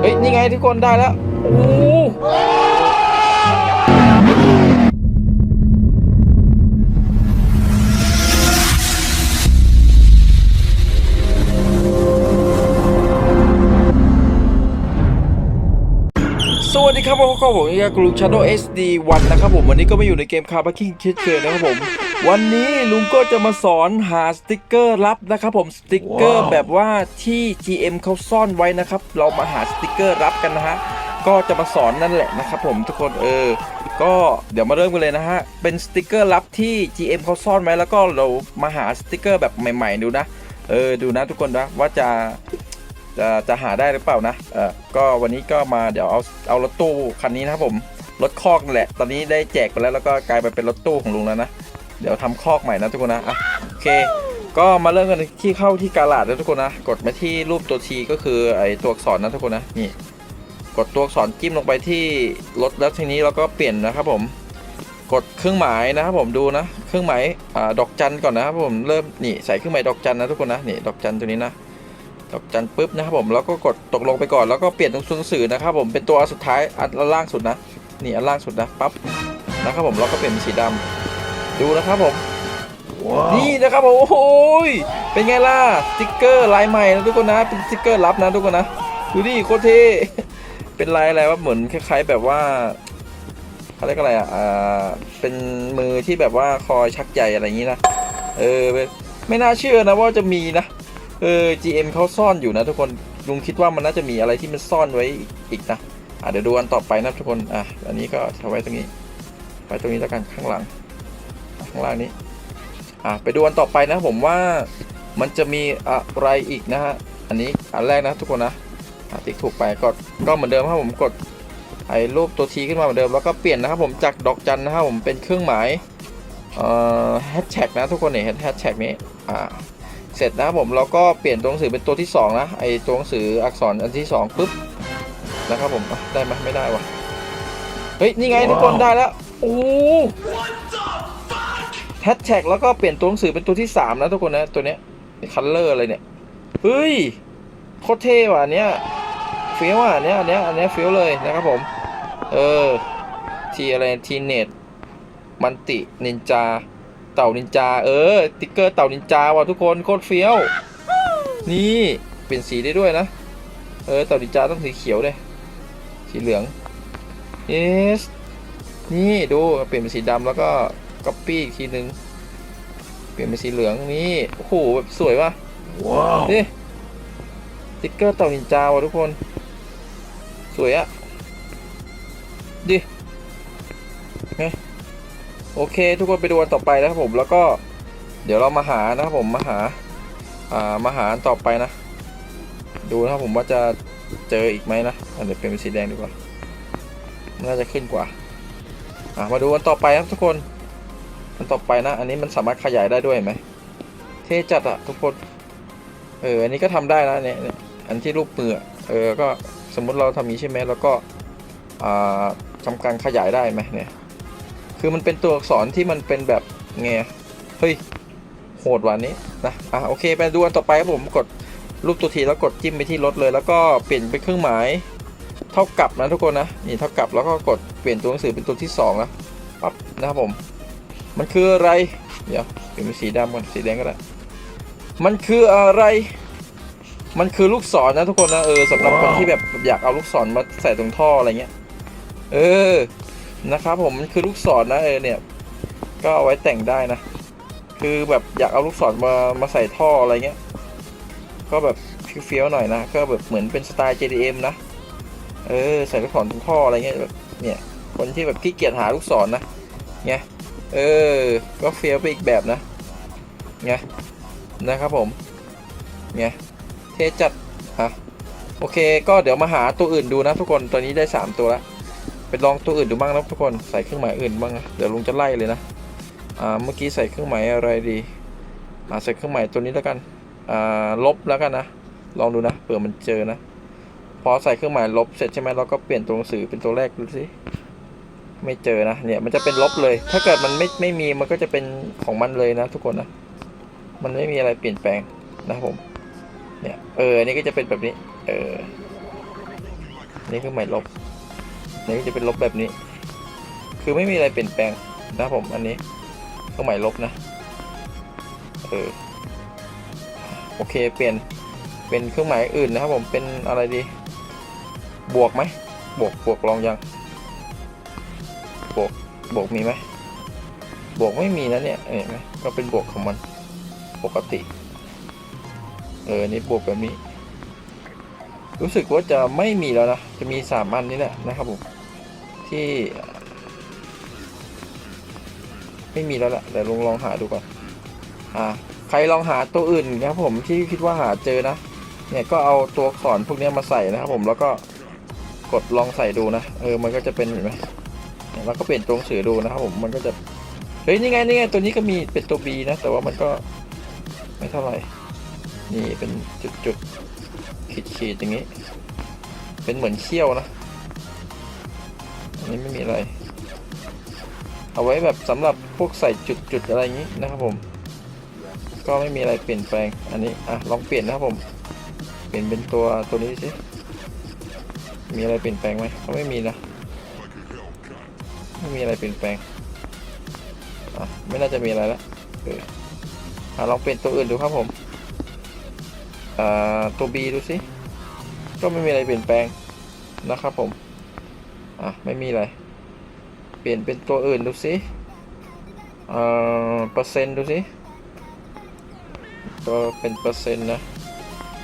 เฮ้ย นี่ไงทุกคนได้แล้ว โอ้ ดีครับผมก็ผมยากรุชาโด SD 1นะครับผมวันนี้ก็มาอยู่ในเกมคาร์บัคกิ้งคิดเคยนะครับผม วันนี้ลุงก็จะมาสอนหาสติกเกอร์ลับนะครับผมสติกเกอร์แบบว่าที่ GM เขาซ่อนไว้นะครับ เรามาหาสติกเกอร์รับกันนะฮะก็จะมาสอนนั่นแหละนะครับผมทุกคนเออ ก็เดี๋ยวมาเริ่มกันเลยนะฮะเป็นสติกเกอร์ลับที่ GM เขาซ่อนไว้แล้วก็เรามาหาสติกเกอร์แบบใหม่ ๆ ดูนะเออดูนะทุกคนนะว่าจะ จะจะหาได้หรือเปล่านะเออก็วันนี้ก็มาเดี๋ยวเอาเอารถตู้คันนี้นะครับผมรถคอกนั่นแหละ ตอนนี้ได้แจกไปแล้วแล้วก็กลายไปเป็นรถตู้ของลุงแล้วนะ เดี๋ยวทำคอกใหม่นะทุกคนนะอะโอเค ก็มาเริ่มกันที่เข้าที่กาลาดนะทุกคนนะ กดมาที่รูปตัวทีก็คือไอตัวอักษรนะทุกคนนะนี่ กดตัวอักษรจิ้มลงไปที่รถแล้วทีนี้เราก็เปลี่ยนนะครับผม กดเครื่องหมายนะครับผมดูนะ เครื่องหมายอ่าดอกจันก่อนนะครับผมเริ่มนี่ใส่เครื่องหมายดอกจันนะทุกคนนะนี่ดอกจันตัวนี้นะ ดอกจันปุ๊บนะครับผมแล้วก็กดตกลงไปก่อนแล้วก็เปลี่ยนตรงตัวหนังสือนะครับผมเป็นตัวอันสุดท้ายอันล่างสุดนะนี่อันล่างสุดนะปั๊บนะครับผมแล้วก็เปลี่ยนเป็นสีดำดูนะครับผมนี่นะครับผมโอ้โหยเป็นไงล่ะสติ๊กเกอร์ลายใหม่นะทุกคนนะเป็นสติ๊กเกอร์ลับนะทุกคนนะดูดิโคตรเท่เป็นลายอะไรวะเหมือนคล้ายๆแบบว่าเขาเรียกอะไรอะอ่าเป็นมือที่แบบว่าคอยชักใหญ่อะไรอย่างนี้นะเออไม่น่าเชื่อนะว่าจะมีนะ เออ GM เขาซ่อนอยู่นะทุกคนลุงคิดว่ามันน่าจะมีอะไรที่มันซ่อนไว้อีกนะอะเดี๋ยวดูอันต่อไปนะทุกคนอะอันนี้ก็เอาไว้ตรงนี้ไว้ตรงนี้แล้วกันข้างหลัง ข้างล่างนี้อะไปดูอันต่อไปนะผมว่ามันจะมีอะไรอีกนะฮะอันนี้อันแรกนะทุกคนนะติ๊กถูกไปกดก็เหมือนเดิมครับผมกดไอ้รูปตัวทีขึ้นมาเหมือนเดิมแล้วก็เปลี่ยนนะครับผมจากดอกจันนะครับผมเป็นเครื่องหมายเอ่อแฮชแท็กนะทุกคนเนี่ยแฮชแท็กนี้อ่า เสร็จนะครับผมเราก็เปลี่ยนตัวหนังสือเป็นตัวที่สองนะไอ้ตัวหนังสืออักษรอันที่สองปุ๊บนะครับผมอะได้ไหมไม่ได้วะเฮ้ยนี่ไงทุกคนได้แล้วโอ้แฮชแท็กแล้วก็เปลี่ยนตัวหนังสือเป็นตัวที่3นะทุกคนนะตัวเนี้ยคัลเลอร์อะไรเนี่ยเฮ้ยโคตรเท่ว่ะอันเนี้ยเฟี้ยวอะอันเนี้ยอันเนี้ยอันเนี้ยเฟี้ยวเลยนะครับผมเออทีอะไรทีเน็ตมันตินินจา เต่านินจา เออติ๊กเกอร์เต่านินจาว่ะทุกคนโคตรเฟี้ยว นี่เปลี่ยนสีได้ด้วยนะ เออเต่านินจาต้องสีเขียวเลยสีเหลือง yes นี่ดูเปลี่ยนเป็นสีดำแล้วก็ก๊อปปี้อีกทีนึง เปลี่ยนเป็นสีเหลืองนี่โอ้โหแบบสวยว่ะว้าวนี่สติ๊กเกอร์เต่านินจาว่ะทุกคน สวยอะดิเฮ้ย โอเค ทุกคนไปดูอันต่อไปนะครับผมแล้วก็เดี๋ยวเรามาหานะครับผมมาหาอ่ามาหาอันต่อไปนะ ดูนะครับผมว่าจะเจออีกไหมนะอะเดี๋ยวเปลี่ยนเป็นสีแดงดีกว่าน่าจะขึ้นกว่าอะมาดูอันต่อไปครับทุกคนอันต่อไปนะ อันนี้มันสามารถขยายได้ด้วยไหมเท่จัดอะทุกคนเอออันนี้ก็ทำได้นะเนี่ยอันที่รูปมืออะเออก็สมมุติเราทำนี้ใช่ไหมแล้วก็อ่าทำการขยายได้ไหมเนี่ย คือมันเป็นตัวอักษรที่มันเป็นแบบไงเฮ้ยโหดวันนี้นะอะโอเค ไปดูอันต่อไปครับผมกดรูปตัวทีแล้วกดจิ้มไปที่รถเลย แล้วก็เปลี่ยนเป็นเครื่องหมาย เท่ากับนะทุกคนนะนี่เท่ากับแล้วก็กดเปลี่ยนตัวหนังสือเป็นตัวที่สองนะปั๊บนะครับผม มันคืออะไร เดี๋ยวเปลี่ยนเป็นสีดำก่อนสีแดงก็ได้มันคืออะไรมันคือลูกศรนะทุกคนนะเออสำหรับคนที่แบบอยากเอาลูกศรมาใส่ตรงท่ออะไรเงี้ย เออ นะครับผมคือลูกศรนะเออเนี่ย ก็เอาไว้แต่งได้นะ คือแบบอยากเอาลูกศรมามาใส่ท่ออะไรเงี้ย ก็แบบเฟี้ยวๆหน่อยนะ ก็แบบเหมือนเป็นสไตล์ JDM นะ เออ ใส่ลูกศรตรงท่ออะไรเงี้ยแบบเนี่ย คนที่แบบขี้เกียจหาลูกศรนะไงเออ ก็เฟี้ยวไปอีกแบบนะไงนะครับผมไงเทจัดอะโอเค ก็เดี๋ยวมาหาตัวอื่นดูนะทุกคน ตอนนี้ได้ 3 ตัวแล้ว ไปลองตัวอื่นดูบ้างนะทุกคนใส่เครื่องหมายอื่นบ้างนะเดี๋ยวลุงจะไล่เลยนะอ่าเมื่อกี้ใส่เครื่องหมายอะไรดีอ่าใส่เครื่องหมายตัวนี้แล้วกันอ่าลบแล้วกันนะลองดูนะเผื่อมันเจอนะพอใส่เครื่องหมายลบเสร็จใช่ไหมเราก็เปลี่ยนตัวหนังสือเป็นตัวแรกดูสิไม่เจอนะเนี่ยมันจะเป็นลบเลย ถ้าเกิดมันไม่ไม่มีมันก็จะเป็นของมันเลยนะ ทุกคนนะมันไม่มีอะไรเปลี่ยนแปลงนะผมเนี่ยเออนนี้ก็จะเป็นแบบนี้ เออนี่คือหมายลบ นี่จะเป็นลบแบบนี้ คือไม่มีอะไรเปลี่ยนแปลงนะผมอันนี้เครื่องหมายลบนะเออโอเคเปลี่ยนเป็นเครื่องหมายอื่นนะครับผมเป็นอะไรดี บวกไหมบวกบวกลองยังบวกบวกมีไหมบวกไม่มีนะเนี่ยเห็นไหมก็เป็นบวกของมันปกติเออนี่บวกแบบนี้ รู้สึกว่าจะไม่มีแล้วนะ จะมีสามอันนี้แหละนะครับผม ที่ ไม่มีแล้วแหละเดี๋ยวลองลองหาดูก่อนอ่าใครลองหาตัวอื่นนะครับผมที่คิดว่าหาเจอนะ เนี่ยก็เอาตัวอักษรพวกนี้มาใส่นะครับผมแล้วก็กดลองใส่ดูนะเออมันก็จะเป็นเห็นไหมเนี่ยแล้วก็เปลี่ยนตัวหนังสือดูนะครับผมมันก็จะเฮ้ยนี่ไงนี่ไงตัวนี้ก็มีเป็นตัว B นะ แต่ว่ามันก็ไม่เท่าไหร่นี่เป็นจุดจุดขีดขีดๆอย่างนี้ เป็นเหมือนเขี้ยวนะ นี้ไม่มีอะไร เอาไว้แบบสำหรับพวกใส่จุดๆอะไรอย่างนี้นะครับผม ก็ไม่มีอะไรเปลี่ยนแปลง อันนี้อะลองเปลี่ยนนะครับผม เปลี่ยนเป็นตัวตัวนี้สิ มีอะไรเปลี่ยนแปลงไหมก็ไม่มีนะ ไม่มีอะไรเปลี่ยนแปลง อะไม่น่าจะมีอะไรแล้วเอออะลองเปลี่ยนตัวอื่นดูครับผมอ่าตัว B ดูสิ ก็ไม่มีอะไรเปลี่ยนแปลงนะครับผม อะ ไม่มีอะไร เปลี่ยนเป็นตัวอื่นดูสิเอ่อเปอร์เซ็นต์ดูสิก็เป็นเปอร์เซ็นต์นะ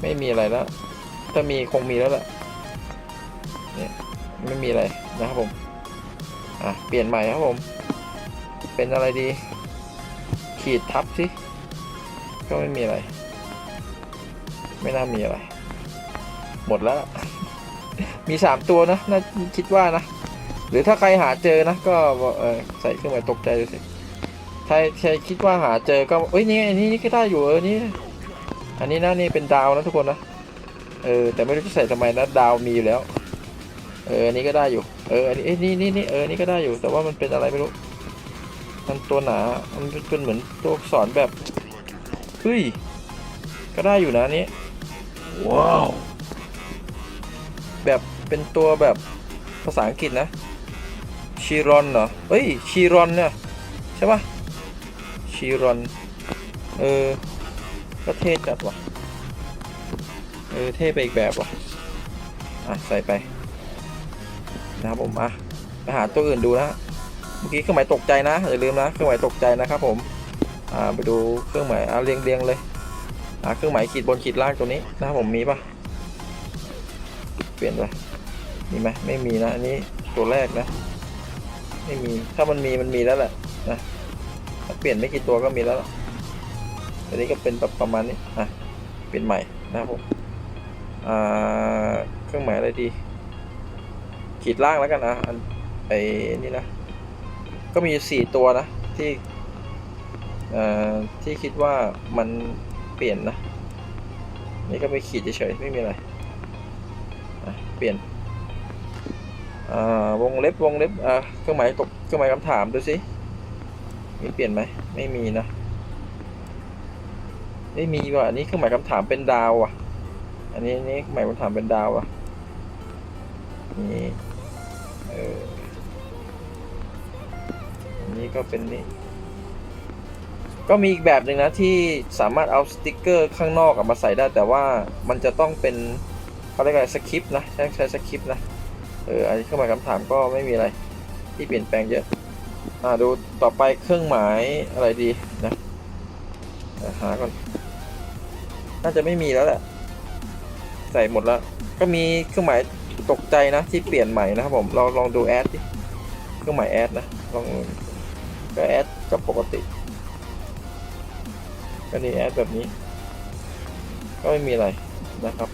ไม่มีอะไรแล้ว ถ้ามีคงมีแล้วแหละเนี่ยไม่มีอะไรนะครับผม อะ เปลี่ยนใหม่ครับผม เป็นอะไรดี ขีดทับสิ ก็ไม่มีอะไร ไม่น่ามีอะไร หมดแล้ว มีสามตัวนะน่าคิดว่านะ หรือถ้าใครหาเจอนะก็เออใส่เครื่องหมายตกใจดูสิใครใครคิดว่าหาเจอก็เอ้ยนี่ไอันนี้นี่ก็ได้อยู่เออนี่อันนี้นะนี่เป็นดาวนะทุกคนนะเออแต่ไม่รู้จะใส่ทำไมนะดาวมีอยู่แล้วเอออันนี้ก็ได้อยู่เอออันนี้เอ้นี่นี่นี่เออนี่ก็ได้อยู่ แต่ว่ามันเป็นอะไรไม่รู้มันตัวหนา มันเป็นเหมือนตัวอักษรแบบเฮ้ยก็ได้อยู่นะนี้ว้าวแบบ เป็นตัวแบบภาษาอังกฤษนะชีรอนเหรอเฮ้ยชีรอนเนี่ยใช่ปะชีรอน เออก็เท่จัดว่ะ เออ เท่ไปอีกแบบว่ะ อะ ใส่ไป นะครับผมอะไปหาตัวอื่นดูนะ เมื่อกี้เครื่องหมายตกใจนะ อย่าลืมนะ เครื่องหมายตกใจนะครับผม อ่า ไปดูเครื่องหมายอะเรียงเรียงเลย อ่า เครื่องหมายขีดบนขีดล่างตัวนี้นะครับผมมีปะเปลี่ยนไป มีไหมไม่มีนะอันนี้ตัวแรกนะ ไม่มีถ้ามันมีมันมีแล้วแหละนะถ้าเปลี่ยนไม่กี่ตัวก็มีแล้วอันนี้ก็เป็นแบบประมาณนี้อะเปลี่ยนใหม่นะครับผมอ่าเครื่องหมายอะไรดี ขีดล่างแล้วกันนะอันไอ้นี่นะ ก็มีสี่ตัวนะที่เอ่อที่คิดว่ามันเปลี่ยนนะนี่ก็ไปขีดเฉยๆไม่มีอะไรอะเปลี่ยน วงเล็บวงเล็บเครื่องหมายตกเครื่องหมายคำถามดูสิมีเปลี่ยนไหมไม่มีนะไม่มีว่ะอันนี้เครื่องหมายคำถามเป็นดาวอะ อันนี้นนี้เครื่องหมายคำถามเป็นดาวอะนี่เอออันนี้ก็เป็นนี่ก็มีอีกแบบหนึ่งนะที่สามารถเอาสติกเกอร์ข้างนอกอะมาใส่ได้แต่ว่ามันจะต้องเป็นเขาเรียกอะไรสคริปต์นะใช้ใช้สคริปต์นะ เอออันนี้เครื่องหมายคำถามก็ไม่มีอะไร ที่เปลี่ยนแปลงเยอะ อ่าดูต่อไปเครื่องหมายอะไรดีนะหาก่อน น่าจะไม่มีแล้วแหละ ใส่หมดแล้ว ก็มีเครื่องหมายตกใจนะที่เปลี่ยนใหม่นะครับผมลองลองดูแอดดิเครื่องหมายแอดนะลองก็แอดก็ปกติก็นี่แอดแบบนี้ ก็ไม่มีอะไรนะครับ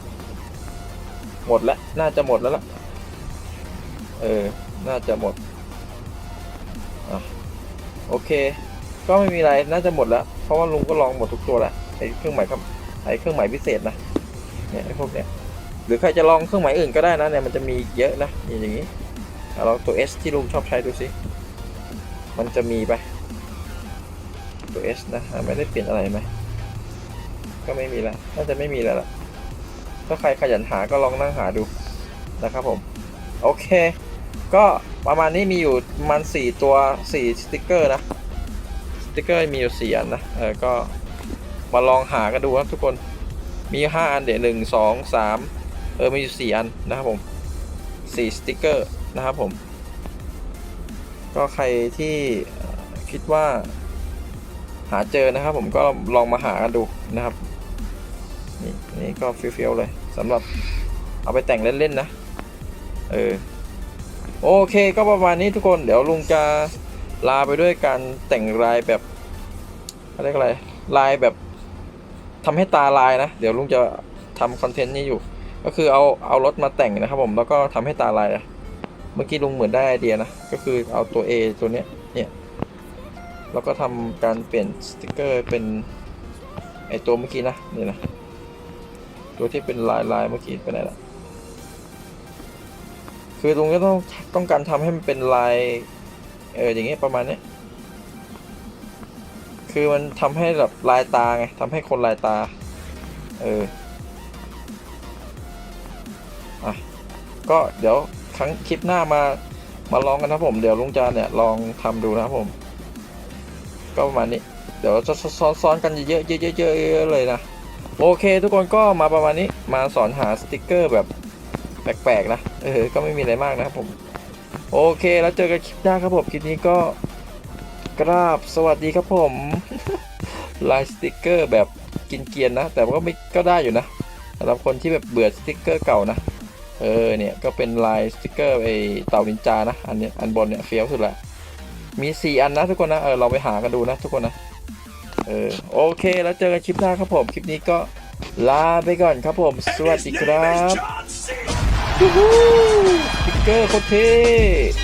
หมดแล้ว น่าจะหมดแล้วล่ะ เออ น่าจะหมดอะโอเค ก็ไม่มีอะไร น่าจะหมดแล้ว เพราะว่าลุงก็ลองหมดทุกตัวแล้วไอ้เครื่องหมายครับไอ้เครื่องหมายพิเศษนะ เนี่ยไอ้พวกเนี้ยหรือใครจะลองเครื่องหมายอื่นก็ได้นะ เนี่ยมันจะมีเยอะนะ อย่างนี้ลองตัว S ที่ลุงชอบใช้ดูสิ มันจะมีไปตัว S นะไม่ได้เปลี่ยนอะไรไหม ก็ไม่มีแล้ว น่าจะไม่มีแล้วล่ะ ถ้าใครขยันหาก็ลองนั่งหาดูนะครับผม โอเค ก็ประมาณนี้มีอยู่มาณสี่ตัวสี่สติกเกอร์นะสติกเกอร์มีอยู่สี่อันนะเออก็มาลองหากันดูครับทุกคนมีห้าอันเดี๋ยวหนึ่งสองสามเออมีอยู่สี่อันนะครับผมสี่สติกเกอร์นะครับผม ก็ใครที่คิดว่าหาเจอนะครับผมก็ลองมาหากันดูนะครับ นี่นี่ก็เฟี้ยวๆเลยสำหรับเอาไปแต่งเล่นๆนะ เออ โอเคก็ประมาณนี้ทุกคนเดี๋ยวลุงจะลาไปด้วยการแต่งลายแบบอะไรกอะไรลายแบบทำให้ตาลายนะ เดี๋ยวลุงจะทำคอนเทนต์นี้อยู่ ก็คือเอาเอารถมาแต่งนะครับผมแล้วก็ทำให้ตาลายนะเมื่อกี้ลุงเหมือนได้ไอเดียนะ ก็คือเอาตัว A ตัวเนี้ยเนี่ยแล้วก็ทำการเปลี่ยนสติกเกอร์เป็นไอตัวเมื่อกี้นะนี่นะตัวที่เป็นลายลายเมื่อกี้ไปไหนละ คือลุงก็ต้องต้องการทำให้มันเป็นลายเอออย่างเงี้ยประมาณเนี้ยคือมันทำให้แบบลายตาไงทำให้คนลายตา เอออะก็เดี๋ยวครั้งคลิปหน้ามามาลองกันนะผม เดี๋ยวลุงจานเนี่ยลองทำดูนะผม ก็ประมาณนี้ เดี๋ยวจะซ้อนๆกันเยอะเยอะๆเยอะๆเลยนะโอเค ทุกคนก็มาประมาณนี้มาสอนหาสติกเกอร์แบบแปลกๆนะ เออ ก็ไม่มีอะไรมากนะครับผม โอเค แล้วเจอกันคลิปหน้าครับผม คลิปนี้ก็กราบสวัสดีครับผมลายสติกเกอร์แบบกินเกียนนะ แต่ก็ไม่ก็ได้อยู่นะสำหรับคนที่แบบเบื่อสติกเกอร์เก่านะ เออ เนี่ยก็เป็นลายสติกเกอร์ไอเต่านินจานะ อันนี้อันบนเนี่ยเฟี้ยวสุดละ มี 4 อันนะทุกคนนะ เออ เราไปหากันดูนะทุกคนนะ เออ โอเค แล้วเจอกันคลิปหน้าครับผม คลิปนี้ก็ลาไปก่อนครับผม สวัสดีครับ John Cena. ยู ฮูสติ๊กเกอร์โคตรเท่